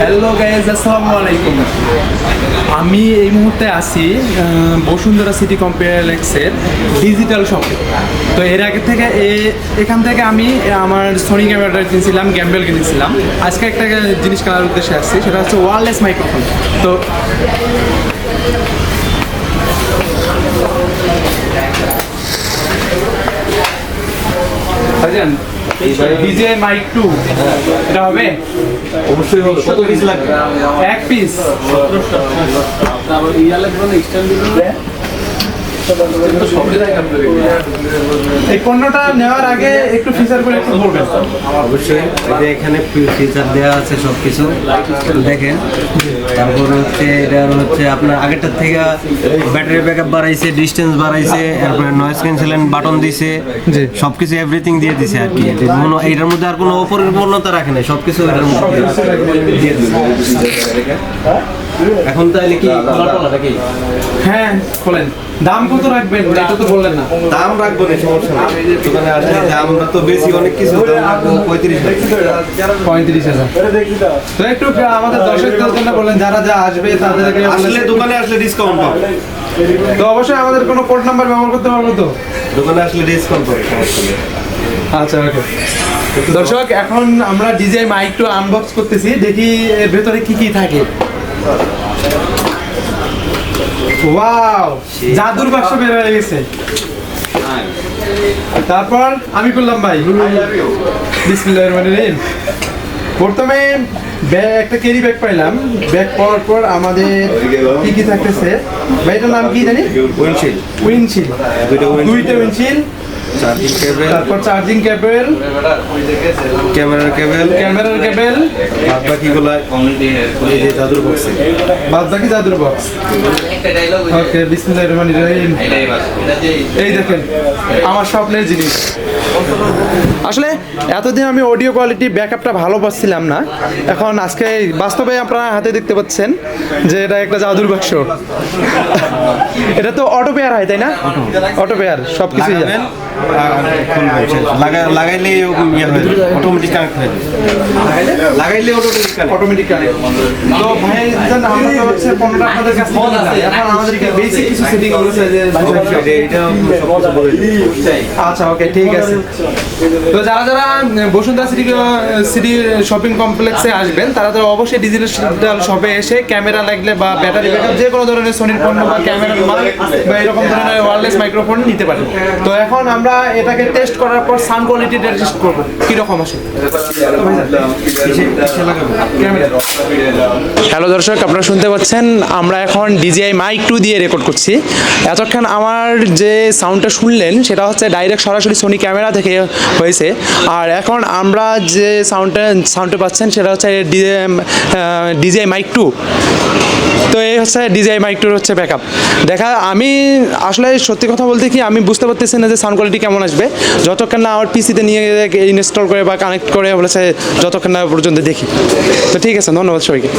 Hello guys আসসালামু আলাইকুম। আমি এই মুহূর্তে আছি বসুন্ধরা সিটি কমপ্লেক্সের ডিজিটাল শপে। তো এর আগে থেকে এখান থেকে আমি আমার সোনি ক্যামেরাটা কিনেছিলাম গ্যাম্বেল কিনেছিলাম। আজকে একটা জিনিস কেনার উদ্দেশ্যে আসছি, সেটা হচ্ছে ওয়ারলেস মাইক্রোফোন তো ভাইজান ডিজে মাইক টু এটা হবে? অবশ্যই হবে। কত পিস লাগবে? এক পিস এই পণ্যটা নেওয়ার আগে একটু ফিচার করে একটু বলবেন। অবশ্যই। যে এখানে ফিচার দেওয়া আছে সব কিছু দেখেন। তারপর হচ্ছে এটা হচ্ছে আপনার আগেরটার থেকে ব্যাটারি ব্যাকআপ বাড়াইছে ডিস্টেন্স বাড়াইছে এরপরে নয়েজ বাটন দিছে। জি। সবকিছু এভরিথিং দিয়ে দিছে আর কি। এটার কোনো- মধ্যে আর কোনো অপরিপূর্ণতা রাখে নাই। সবকিছু এটার মধ্যে দিয়ে দিছে। এখন তাহলে কি খোলা নাকি? হ্যাঁ খোলেন। দাম কত রাখবেন এটা তো বললেন না। দাম রাখব না সমস্যা নেই। দোকানে আসলে দাম তো বেশি অনেক কিছু পঁয়ত্রিশ পঁয়ত্রিশ হাজার। তো একটু আমাদের দর্শকদের জন্য বলেন যারা যা আসবে তাদেরকে আসলে দোকানে আসলে ডিসকাউন্ট পাবে। তো অবশ্যই আমাদের কোনো কোড নাম্বার ব্যবহার করতে পারব তো? দোকানে আসলে ডিসকাউন্ট পাবে আচ্ছা ওকে। দর্শক এখন আমরা ডিজে মাইক টু আনবক্স করতেছি দেখি এর ভেতরে কি কি থাকে। ওয়াও জাদুর বাক্স বের হয়ে গেছে। তারপর আমি করলাম ভাই। বিসমিল্লাহির রহমানির রহিম। প্রথমে ব্যাগ একটা ক্যারি ব্যাগ পাইলাম। ব্যাগ পাওয়ার পর আমাদের কি কি থাকতেছে? ভাই এটার নাম কি জানি? উইনশিল উইনশিল দুইটা windshield। Charging cable. তারপর চার্জিং কেবল। ক্যামেরার কেবল। ক্যামেরার কেবল। বাদ বাকিগুলো এই যে জাদুর বক্সে বাদ বাকি জাদুর বক্স ওকে বিসমিল্লাহির রহমানির রহিম। এই দেখেন আমার স্বপ্নের জিনিস। আসলে এতদিন আমি অডিও কোয়ালিটি ব্যাকআপটা ভালো পাচ্ছিলাম না। এখন আজকে বাস্তবে আপনারা হাতে দেখতে পাচ্ছেন যে এটা একটা জাদুর বাক্স। এটা তো অটো পেয়ার হয় তাই না? অটো পেয়ার সব কিছুই লাগাইলে ইয়ে হয়ে অটোমেটিক কানেক্ট হয়ে লাগাইলে অটোমেটিক কানেক্ট তো ভাই আমরা হচ্ছে পণ্যটা আপনাদের কাছে নিলাম। এখন আমাদেরকে বেসিক কিছু সেটিং বলেছে যে এটা সব বলে দিই। আচ্ছা ওকে ঠিক আছে। তো যারা যারা বসুন্ধরা সিটি সিটি শপিং কমপ্লেক্সে আসবেন তারা তো অবশ্যই ডিজিটাল শপে এসে ক্যামেরা লাগলে বা ব্যাটারি ব্যাকআপ যে কোনো ধরনের সোনির পণ্য বা ক্যামেরা বা এরকম ধরনের ওয়ারলেস মাইক্রোফোন নিতে পারেন। তো এখন আমরা এটাকে টেস্ট করার পর সাউন্ড কোয়ালিটিটা টেস্ট করব। কীরকম আসে হ্যালো দর্শক, আপনারা শুনতে পাচ্ছেন, আমরা এখন D J I mic two দিয়ে রেকর্ড করছি। এতক্ষণ আমার যে সাউন্ডটা শুনলেন, সেটা হচ্ছে ডাইরেক্ট সরাসরি সোনি ক্যামেরা থেকে হয়েছে। আর এখন আমরা যে সাউন্ডটা সাউন্ডটা পাচ্ছেন, সেটা হচ্ছে ডিজিআই মাইক টু তো এই হচ্ছে ডিজিআই মাইক টুর হচ্ছে ব্যাকআপ দেখা, আমি আসলে সত্যি কথা বলতে কি, আমি বুঝতে পারতেছি না যে সাউন্ড কোয়ালিটি কেমন আসবে? যতক্ষণ না আমার পিসিতে নিয়ে ইনস্টল করে বা কানেক্ট করে, বলেছে যতক্ষণ না পর্যন্ত দেখি। তো ঠিক আছে, ধন্যবাদ সবাইকে।